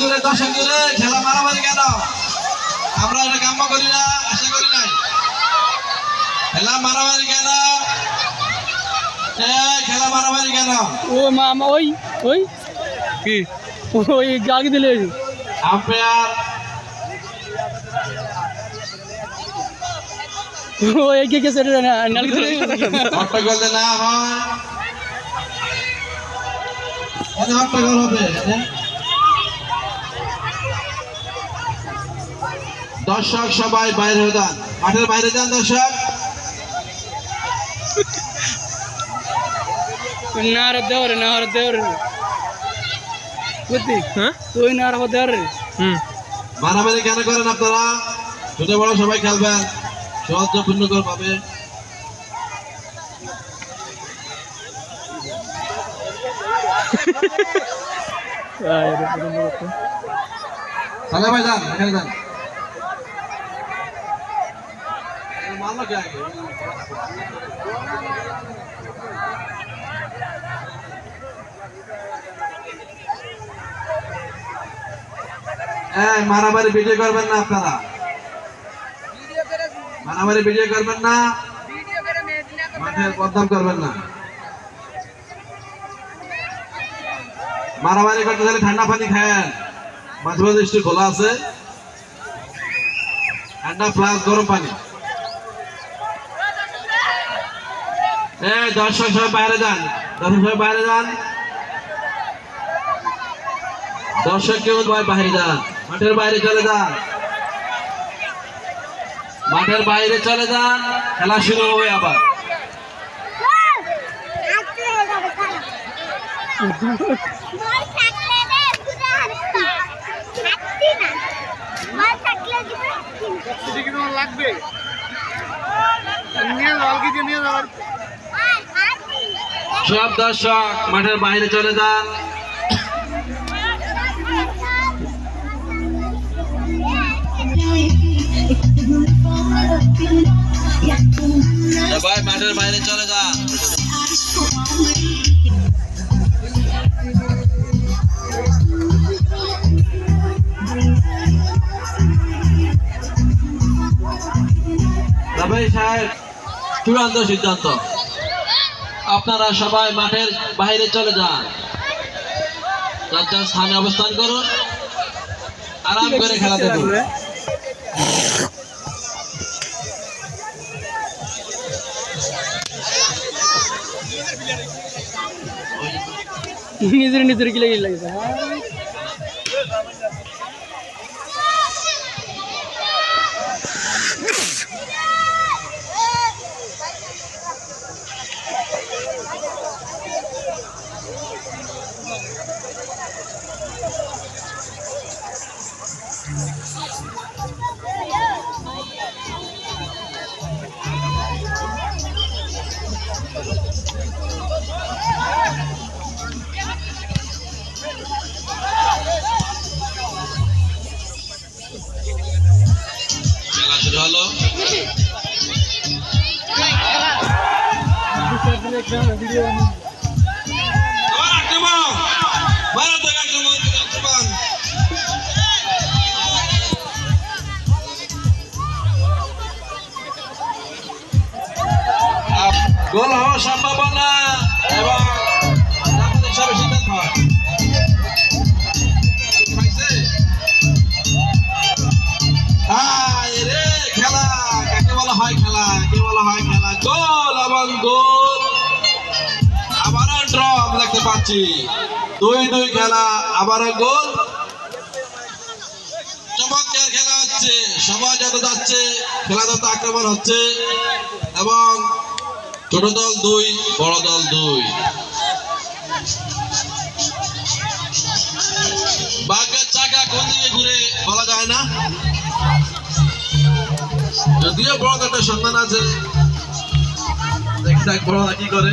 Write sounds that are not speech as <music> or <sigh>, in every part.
দূরে দর্শক দূরে খেলা মারামারি কেন? আমরা এটা কাম্য করি না আশা করি নাই। খেলা মারামারি কেন? খেলা মারামারি কেন? ও মামা ওই ওই। কি? ওই গাল দিলে আম্পায়ার। ও দিলে না হয়। হট্টগোল হবে দর্শক সবাই বাইরে যান। মাঠের বাইরে যান দর্শক। বুদ্ধি হ্যাঁ? তুই নার দেওয়ার হুম। মারামারি কেন করেন আপনারা? ছোট বড় সবাই খেলবেন। সহজ পূর্ণ করে পাবে। তাহলে ভাই যান এখানে যান। এই, মারামারি ভিডিও করবেন না আপনারা। মারামারি ভিডিও করবেন না। মাঠের বদনাম করবেন না। মারামারি করতে গেলে ঠান্ডা পানি খায়েন। মাঝে মাঝে একটু খোলা আছে। ঠান্ডা প্লাস গরম পানি। এই দর্শক সবাই বাইরে যান। দর্শক সবাই বাইরে যান। দর্শক কেউ বাইরে যান। মাঠের বাইরে চলে যান। মাঠের বাইরে চলে যান। খেলা শুরু হবে আবার। <laughs> লাগবে। নিয়ে জল কিছু নিয়ে যাওয়ার সব দর্শক মাঠের বাইরে চলে যান। সবাই মাঠের বাইরে চলে যান। তবে সাহেব, চূড়ান্ত সিদ্ধান্ত। আপনারা সবাই মাঠের বাইরে চলে যান। যার যার স্থানে অবস্থান করুন। আরাম করে খেলা দেখুন। নিজের নিজের কি লাগে লাগছে খেলা গোল হওয়ার সম্ভাবনা পাচ্ছি দুই দুই খেলা, আবারও গোল। চমৎকার খেলা হচ্ছে, সবাই যত যাচ্ছে, খেলা যত আক্রমণ হচ্ছে। এবং ছোট দল দুই, বড় দল দুই। ভাগ্যের চাকা কোন দিকে ঘুরে বলা যায় না? যদিও বড় একটা সম্মান আছে। দেখি যাক বড় কি করে?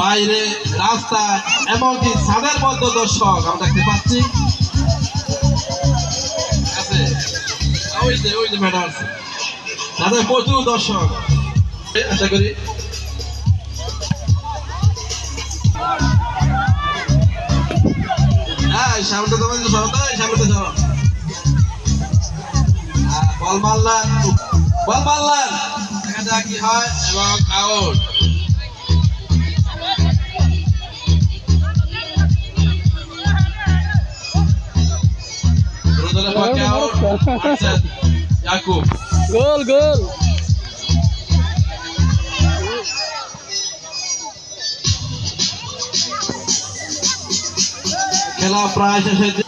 বাইরে, রাস্তায়, এমনকি ছাদের মধ্যে দর্শক, আমরা দেখতে পাচ্ছি। ওই যে ওই যে প্রচুর দর্শক। আশা করি। হ্যাঁ সামনে তো তোমাদের সরো তো সামনে সরো বল মারলেন বল মারলেন দেখা যাক কি হয়, এবং আউট দলের পক্ষে আউট আছেন ইয়াকুব গোল গোল খেলা প্রায়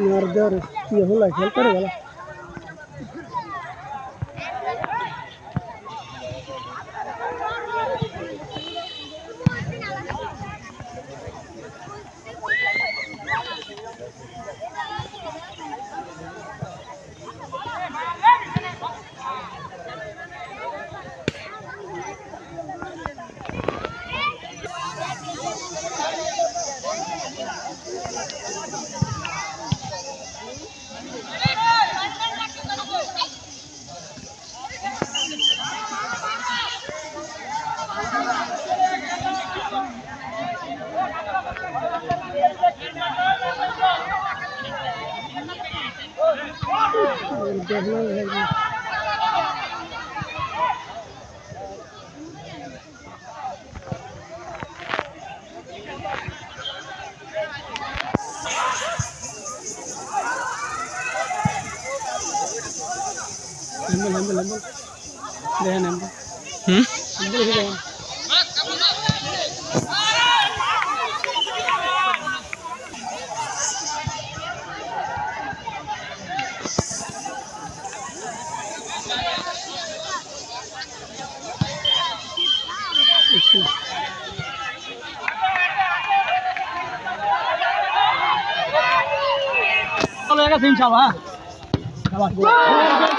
দিচ্ছে মার দেওয়ার কি হলো? খেল করে গেল দেখলাম দেখেন হুম? গেছে ইনশাআল্লাহ। হ্যাঁ